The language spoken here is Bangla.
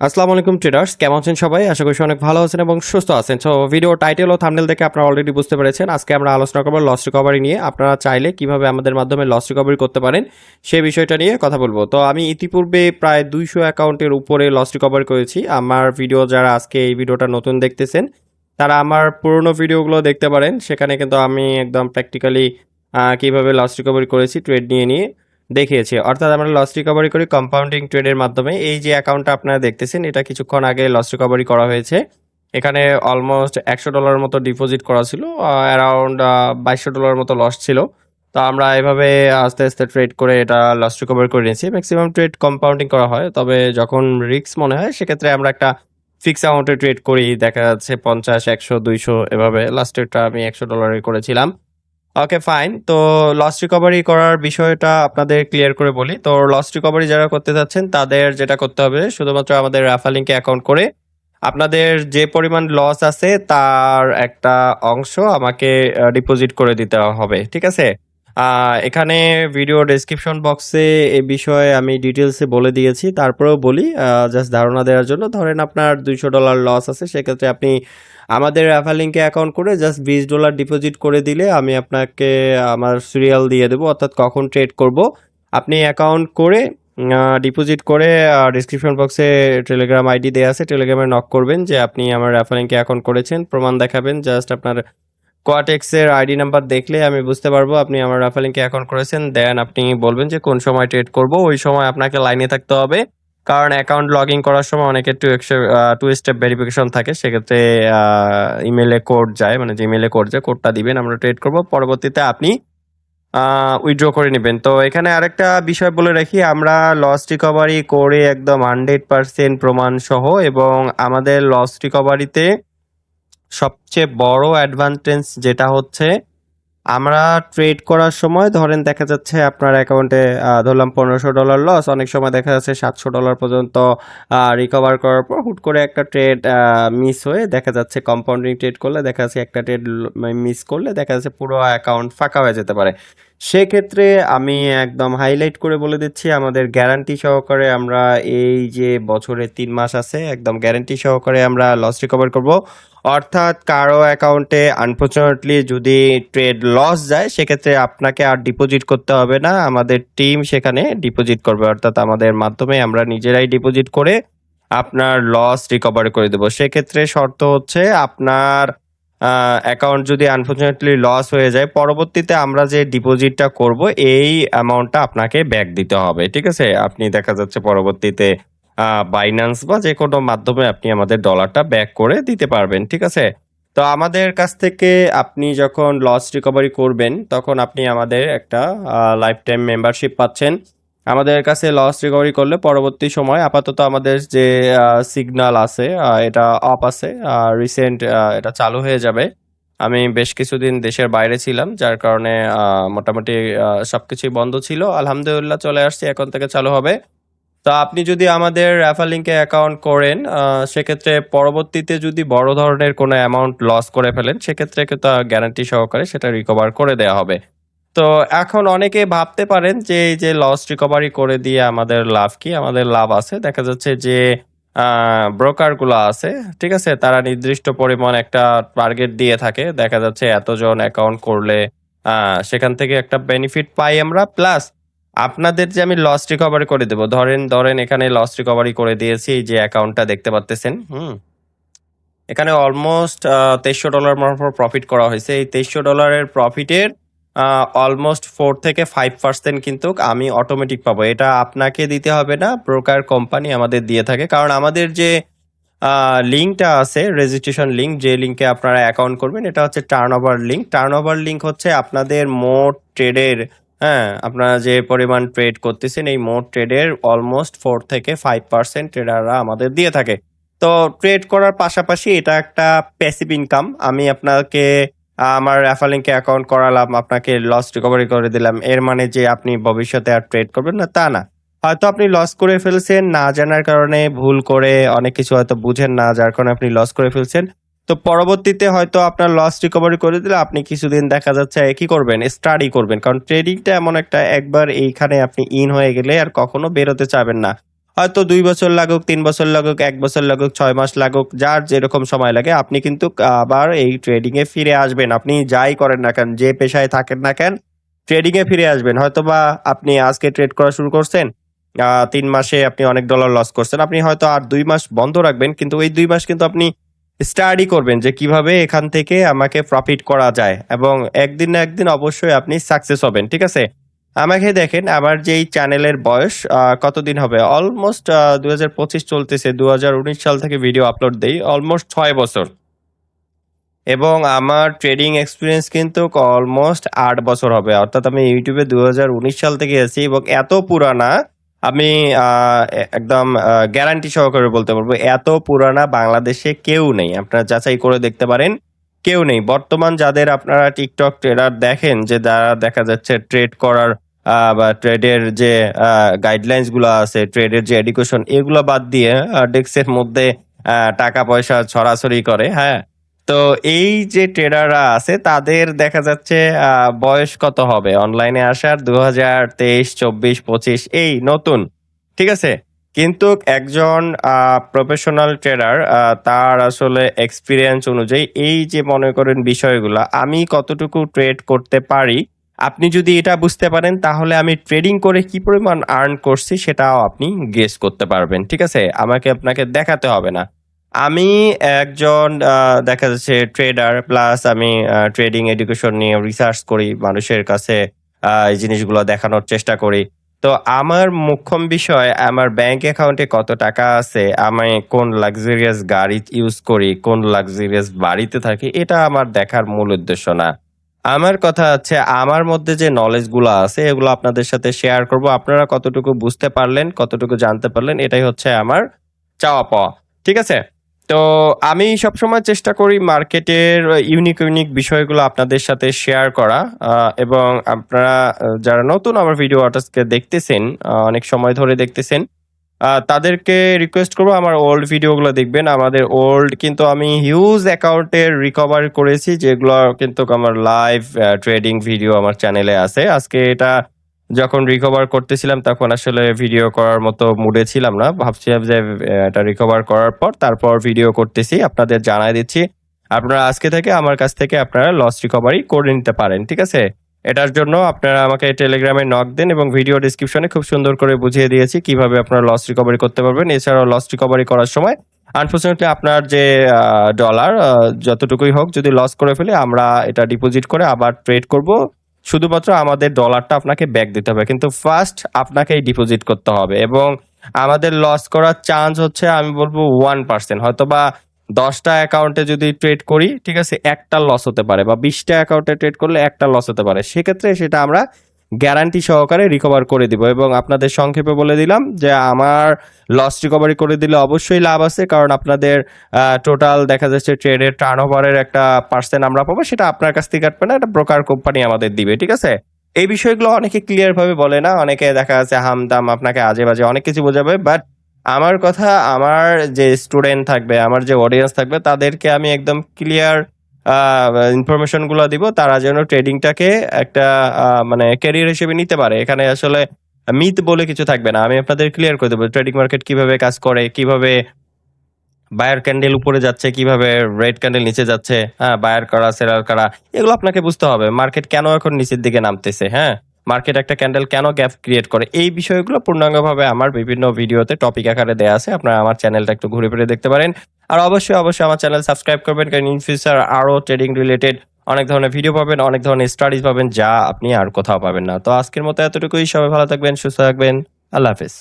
আসসালামু আলাইকুম ট্রেডার্স কেমন আছেন সবাই? আশা করি অনেক ভালো আছেন এবং সুস্থ আছেন। সো ভিডিও টাইটেল ও থাম্বনেল দেখে আপনারা অলরেডি বুঝতে পেরেছেন। আজকে আমরা আলোচনা করব লস রিকভারি নিয়ে। আপনারা চাইলে কীভাবে আমাদের মাধ্যমে লস রিকভারি করতে পারেন সেই বিষয়টা নিয়ে কথা বলব। তো, আমি ইতিপূর্বে প্রায় দুইশো অ্যাকাউন্টের উপরে লস রিকভারি করেছি। আমার ভিডিও যারা আজকে এই ভিডিওটা নতুন দেখতেছেন, তারা আমার পুরনো ভিডিওগুলো দেখতে পারেন। সেখানে কিন্তু আমি একদম প্র্যাকটিক্যালি কীভাবে লস রিকভারি করেছি ট্রেড নিয়ে নিয়ে। দেখিয়েছি। অর্থাৎ আমরা লস রিকভারি করি কম্পাউন্ডিং ট্রেডের মাধ্যমে। এই যে অ্যাকাউন্টটা আপনারা দেখতেছেন, এটা কিছুক্ষণ আগে লস রিকভারি করা হয়েছে। এখানে অলমোস্ট একশো ডলার মতো ডিপোজিট করা ছিল অ্যারাউন্ড বাইশশো ডলার মতো লস ছিল। তো আমরা এভাবে আস্তে আস্তে ট্রেড করে এটা লস রিকভারি করে নিয়েছি। ম্যাক্সিমাম ট্রেড কম্পাউন্ডিং করা হয়। তবে যখন রিস্ক মনে হয়, সেক্ষেত্রে আমরা একটা ফিক্স অ্যামাউন্টে ট্রেড করি। দেখা যাচ্ছে পঞ্চাশ, একশো, দুইশো, এভাবে। লাস্টেরটা আমি একশো ডলারে করেছিলাম। ওকে ফাইন তো লস রিকভারি করার বিষয়টা আপনাদের ক্লিয়ার করে বলি। তো লস রিকভারি যারা করতে চাচ্ছেন তাদের যেটা করতে হবে, শুধুমাত্র আমাদের রাফা লিঙ্কে অ্যাকাউন্ট করে আপনাদের যে পরিমাণ লস আছে, তার একটা অংশ আমাকে ডিপোজিট করে দিতে হবে, ঠিক আছে? এখানে ভিডিও ডেসক্রিপশন বক্সে এ বিষয়ে আমি ডিটেলসে বলে দিয়েছি। তারপরেও বলি জাস্ট ধারণা দেওয়ার জন্য ধরেন আপনার দুইশো ডলার লস আছে, সেক্ষেত্রে আপনি আমাদের রেফার লিঙ্কে অ্যাকাউন্ট করে জাস্ট বিশ ডলার ডিপোজিট করে দিলে আমি আপনাকে আমার সিরিয়াল দিয়ে দেবো, অর্থাৎ কখন ট্রেড করব। আপনি অ্যাকাউন্ট করে ডিপোজিট করে ডিসক্রিপশন বক্সে টেলিগ্রাম আইডি দেওয়া আছে টেলিগ্রামে নক করবেন যে আপনি আমার রেফার লিঙ্কে অ্যাকাউন্ট করেছেন। প্রমাণ দেখাবেন জাস্ট আপনার কোয়াটেক্সের আইডি নাম্বার দেখলে আমি বুঝতে পারব আপনি আমার রেফার লিঙ্কে অ্যাকাউন্ট করেছেন। দেন আপনি বলবেন যে কোন সময় ট্রেড করব, ওই সময় আপনাকে লাইনে থাকতে হবে। কারণ অ্যাকাউন্ট লগ ইন করার সময় অনেকের টু টু স্টেপ ভেরিফিকেশন থাকে। সেক্ষেত্রে ইমেলে কোড যায় মানে যে ইমেলে কোড যায় কোডটা দিবেন, আমরা ট্রেড করব। পরবর্তীতে আপনি উইথড্র করে নেবেন। তো এখানে আরেকটা বিষয় বলে রাখি, আমরা লস রিকভারি করে একদম হান্ড্রেড পার্সেন্ট প্রমাণ সহ এবং আমাদের লস রিকভারিতে সবচেয়ে বড় অ্যাডভান্টেজ যেটা হচ্ছে, আমরা ট্রেড করার সময় ধরেন দেখা যাচ্ছে আপনার অ্যাকাউন্টে ধরলাম পনেরোশো ডলার লস অনেক সময় দেখা যাচ্ছে সাতশো ডলার পর্যন্ত রিকভার করার পর হুট করে একটা ট্রেড মিস হয়ে দেখা যাচ্ছে কম্পাউন্ডিং ট্রেড করলে দেখা যাচ্ছে একটা ট্রেড মিস করলে দেখা যাচ্ছে পুরো অ্যাকাউন্ট ফাঁকা হয়ে যেতে পারে। সেক্ষেত্রে আমি একদম হাইলাইট করে বলে দিচ্ছি, আমাদের গ্যারান্টি সহকারে আমরা এই যে বছরে তিন মাস আছে, একদম গ্যারান্টি সহকারে আমরা লস রিকভার করব। অর্থাৎ কারও অ্যাকাউন্টে আনফর্চুনেটলি যদি ট্রেড লস যায়, সেক্ষেত্রে আপনাকে আর ডিপোজিট করতে হবে না, আমাদের টিম সেখানে ডিপোজিট করবে। অর্থাৎ আমাদের মাধ্যমে আমরা নিজেরাই ডিপোজিট করে আপনার লস রিকভার করে দেবো। সেক্ষেত্রে শর্ত হচ্ছে আপনার অ্যাকাউন্ট যদি আনফর্চুনেটলি লস হয়ে যায়, পরবর্তীতে আমরা যে ডিপোজিটটা করব, এই অ্যামাউন্টটা আপনাকে ব্যাক দিতে হবে, ঠিক আছে? আপনি দেখা যাচ্ছে পরবর্তীতে বাইন্যান্স বা যে কোনো মাধ্যমে আপনি আমাদের ডলারটা ব্যাক করে দিতে পারবেন, ঠিক আছে? তো আমাদের কাছ থেকে আপনি যখন লস রিকভারি করবেন, তখন আপনি আমাদের একটা লাইফ টাইম মেম্বারশিপ পাচ্ছেন। আমাদের কাছে লস রিকভারি করলে পরবর্তী সময় আপাতত আমাদের যে সিগন্যাল আছে এটা অফ আছে রিসেন্ট এটা চালু হয়ে যাবে। আমি বেশ কিছুদিন দেশের বাইরে ছিলাম, যার কারণে মোটামুটি সব কিছুই বন্ধ ছিল। আলহামদুলিল্লাহ চলে আসছি, এখন থেকে চালু হবে। তো আপনি যদি আমাদের রেফার লিঙ্কে অ্যাকাউন্ট করেন সেক্ষেত্রে পরবর্তীতে যদি বড় ধরনের কোনো অ্যামাউন্ট লস করে ফেলেন, সেক্ষেত্রে কিন্তু গ্যারান্টি সহকারে সেটা রিকভার করে দেওয়া হবে। তো এখন অনেকে ভাবতে পারেন যে এই যে লস রিকভারি করে দিয়ে আমাদের লাভ কি? আমাদের লাভ আছে। দেখা যাচ্ছে যে ব্রোকারগুলো আছে, ঠিক আছে? তারা নির্দিষ্ট পরিমাণ একটা টার্গেট দিয়ে থাকে। দেখা যাচ্ছে এতজন অ্যাকাউন্ট করলে সেখান থেকে একটা বেনিফিট পাই আমরা। প্লাস আপনাদের যে আমি লস রিকভারি করে দেবো, ধরেন ধরেন এখানে লস রিকভারি করে দিয়েছি যে অ্যাকাউন্টটা দেখতে পাচ্তেছেন হুম? এখানে অলমোস্ট তেইশশো ডলার মারফত প্রফিট করা হয়েছে। এই তেইশশো ডলারের প্রফিটের অলমোস্ট ফোর থেকে ফাইভ পার্সেন্ট কিন্তু আমি অটোমেটিক পাবো। এটা আপনাকে দিতে হবে না ব্রোকার কোম্পানি আমাদের দিয়ে থাকে। কারণ আমাদের যে লিঙ্কটা আছে রেজিস্ট্রেশন লিঙ্ক যে লিঙ্কে আপনারা অ্যাকাউন্ট করবেন, এটা হচ্ছে turnover link turnover link হচ্ছে আপনাদের মোট ট্রেডের হ্যাঁ আপনারা যে পরিমাণ ট্রেড করতেছেন, এই মোট ট্রেডের অলমোস্ট ফোর থেকে ফাইভ পার্সেন্ট ট্রেডাররা আমাদের দিয়ে থাকে। তো ট্রেড করার পাশাপাশি এটা একটা প্যাসিভ ইনকাম আমি আপনাকে আমার লিঙ্কে অ্যাকাউন্ট করালাম, আপনাকে লস রিকভারি করে দিলাম। এর মানে যে আপনি ভবিষ্যতে আর ট্রেড করবেন না, তা না। হয়তো আপনি লস করে ফেলছেন, না জানার কারণে ভুল করে অনেক কিছু হয়তো বুঝেন না, যার কারণে আপনি লস করে ফেলছেন। তো পরবর্তীতে হয়তো আপনার লস রিকভারি করে দিলে আপনি কিছুদিন দেখা যাচ্ছে কি করবেন? স্টাডি করবেন। কারণ ট্রেডিংটা এমন একটা একবার এইখানে আপনি ইন হয়ে গেলে আর কখনো বেরোতে চাবেন না। হয়তো দুই বছর লাগুক, তিন বছর লাগুক, এক বছর লাগুক, ছয় মাস লাগুক, যার যেরকম সময় লাগে, আপনি কিন্তু আবার এই ট্রেডিং এ ফিরে আসবেন। আপনি যাই করেন না কেন, যে পেশায় থাকেন না কেন ট্রেডিং এ ফিরে আসবেন। হয়তো বা আপনি আজকে ট্রেড করা শুরু করছেন তিন মাসে আপনি অনেক ডলার লস করছেন, আপনি হয়তো আর দুই মাস বন্ধ রাখবেন, কিন্তু ওই দুই মাস কিন্তু আপনি স্টাডি করবেন যে কীভাবে এখান থেকে আমাকে প্রফিট করা যায় এবং একদিন না একদিন অবশ্যই আপনি সাকসেস হবেন, ঠিক আছে? আমাকে দেখেন, আমার যেই চ্যানেলের বয়স কতদিন হবে? অলমোস্ট দু হাজার পঁচিশ চলতেছে দু হাজার উনিশ সাল থেকে ভিডিও আপলোড দেই অলমোস্ট ছয় বছর। এবং আমার ট্রেডিং এক্সপিরিয়েন্স কিন্তু অলমোস্ট আট বছর হবে। অর্থাৎ আমি ইউটিউবে দু হাজার উনিশ সাল থেকে আছি এবং এত পুরানা, আমি একদম গ্যারান্টি সহকারে বলতে পারব, এত পুরানা বাংলাদেশে কেউ নেই। আপনারা যাচাই করে দেখতে পারেন। কেউ নেই। বর্তমান যাদের আপনারা টিকটক ট্রেডার দেখেন, যে যারা দেখা যাচ্ছে ট্রেড করার বা ট্রেডের যে গাইডলাইন্সগুলো আছে ট্রেডের যে এডুকেশন এগুলো বাদ দিয়ে ডেস্কের মধ্যে টাকা পয়সা ছড়াছড়ি করে হ্যাঁ? তো এই যে ট্রেডাররা আছে, তাদের দেখা যাচ্ছে বয়স কত হবে? অনলাইনে আসার দু হাজার তেইশ, চব্বিশ, পঁচিশ, এই নতুন, ঠিক আছে? কিন্তু একজন প্রফেশনাল ট্রেডার তার আসলে এক্সপিরিয়েন্স অনুযায়ী এই যে মনে করেন বিষয়গুলো, আমি কতটুকু ট্রেড করতে পারি, আপনি যদি এটা বুঝতে পারেন, তাহলে আমি ট্রেডিং করে কি পরিমাণ আর্ন করছি সেটাও আপনি গেস করতে পারবেন, ঠিক আছে? আমাকে আপনাকে দেখাতে হবে না। আমি একজন দেখা যাচ্ছে ট্রেডার প্লাস আমি ট্রেডিং এডুকেশন নিয়ে রিসার্চ করি, মানুষের কাছে এই জিনিসগুলো দেখানোর চেষ্টা করি। তো আমার মুখ্যম বিষয়, আমার ব্যাংক অ্যাকাউন্টে কত টাকা আছে, আমি কোন লাক্সারিয়াস গাড়ি ইউজ করি, কোন লাক্সারিয়াস বাড়িতে থাকি, এটা আমার দেখার মূল উদ্দেশ্য না। আমার কথা হচ্ছে, আমার মধ্যে যে নলেজগুলো আছে, এগুলো আপনাদের সাথে শেয়ার করব। আপনারা কতটুকু বুঝতে পারলেন, কতটুকু জানতে পারলেন, এটাই হচ্ছে আমার চাওয়া পাওয়া ঠিক আছে? তো আমি সবসময় চেষ্টা করি মার্কেটের ইউনিক ইউনিক বিষয়গুলো আপনাদের সাথে শেয়ার করা এবং আপনারা যারা নতুন আমার ভিডিও আর্টিস্টকে দেখতেছেন অনেক সময় ধরে দেখতেছেন তাদেরকে রিকোয়েস্ট করব আমার ওল্ড ভিডিওগুলো দেখবেন। আমাদের ওল্ড কিন্তু আমি হিউজ অ্যাকাউন্টের রিকভার করেছি, যেগুলো কিন্তু আমার লাইভ ট্রেডিং ভিডিও আমার চ্যানেলে আছে। আজকে এটা যখন রিকভার করতেছিলাম, তখন আসলে ভিডিও করার মতো মুডে ছিলাম না। ভাবছিলাম যে এটা রিকভার করার পর তারপর ভিডিও করতেছি, আপনাদের জানাই দিচ্ছি। আপনারা আজকে থেকে আমার কাছ থেকে আপনারা লস রিকভারি করে নিতে পারেন, ঠিক আছে? এটার জন্য আপনারা আমাকে টেলিগ্রামে নক দেন এবং ভিডিও ডিসক্রিপশনে খুব সুন্দর করে বুঝিয়ে দিয়েছি কীভাবে আপনারা লস রিকভারি করতে পারবেন। এছাড়াও লস রিকভারি করার সময় আনফর্চুনেটলি আপনার যে ডলার যতটুকুই হোক যদি লস করে ফেলে, আমরা এটা ডিপোজিট করে আবার ট্রেড করব। শুধুমাত্র আমাদের ডলারটা আপনাকে ব্যাক দিতে হবে। কিন্তু ফার্স্ট আপনাকেই ডিপোজিট করতে হবে এবং আমাদের লস করার চান্স হচ্ছে আমি বলব ওয়ান পার্সেন্ট হয়তো বা দশটা অ্যাকাউন্টে যদি ট্রেড করি, ঠিক আছে, একটা লস হতে পারে বা বিশটা অ্যাকাউন্টে ট্রেড করলে একটা লস হতে পারে। সেক্ষেত্রে সেটা আমরা গ্যারান্টি সহকারে রিকভার করে দিব এবং আপনাদের সংক্ষেপে বলে দিলাম যে আমার লস রিকভারি করে দিলে অবশ্যই লাভ আছে, কারণ আপনাদের টোটাল দেখা যাচ্ছে ট্রেডের টার্ন ওভারের একটা পার্সেন্ট আমরা পাবো, সেটা আপনার কাছ থেকে কাটবে না, এটা ব্রোকার কোম্পানি আমাদের দিবে, ঠিক আছে? এই বিষয়গুলো অনেকে ক্লিয়ার ভাবে বলে না, অনেকে দেখা যাচ্ছে হামদাম আপনাকে আজে বাজে অনেক কিছু বোঝাবে বাট আমার কথা, আমার যে স্টুডেন্ট থাকবে, আমার যে অডিয়েন্স থাকবে, তাদেরকে আমি একদম ক্লিয়ার ইনফরমেশনগুলো দিব, তারা যেন ট্রেডিংটাকে একটা মানে ক্যারিয়ার হিসেবে নিতে পারে। এখানে আসলে মিথ বলে কিছু থাকবে না। আমি আপনাদের ক্লিয়ার করে দেবো ট্রেডিং মার্কেট কীভাবে কাজ করে, কীভাবে বায়ার ক্যান্ডেল উপরে যাচ্ছে, কীভাবে রেড ক্যান্ডেল নিচে যাচ্ছে হ্যাঁ বায়ার করা সেলার করা, এগুলো আপনাকে বুঝতে হবে। মার্কেট কেন এখন নিচের দিকে নামতেছে হ্যাঁ? মার্কেট একটা ক্যান্ডেল কেন গ্যাপ ক্রিয়েট করে? এই বিষয়গুলো পূর্ণাঙ্গভাবে আমার বিভিন্ন ভিডিওতে টপিক আকারে দেওয়া আছে। আপনারা আমার চ্যানেলটা একটু ঘুরে ফিরে দেখতে পারেন। আর অবশ্যই অবশ্যই আমার চ্যানেল সাবস্ক্রাইব করবেন, কারণ ইন ফিউচার আরও ট্রেডিং রিলেটেড অনেক ধরনের ভিডিও পাবেন, অনেক ধরনের স্টাডিজ পাবেন, যা আপনি আর কোথাও পাবেন না। তো আজকের মতো এতটুকুই। সবাই ভালো থাকবেন, সুস্থ থাকবেন। আল্লাহ হাফিজ।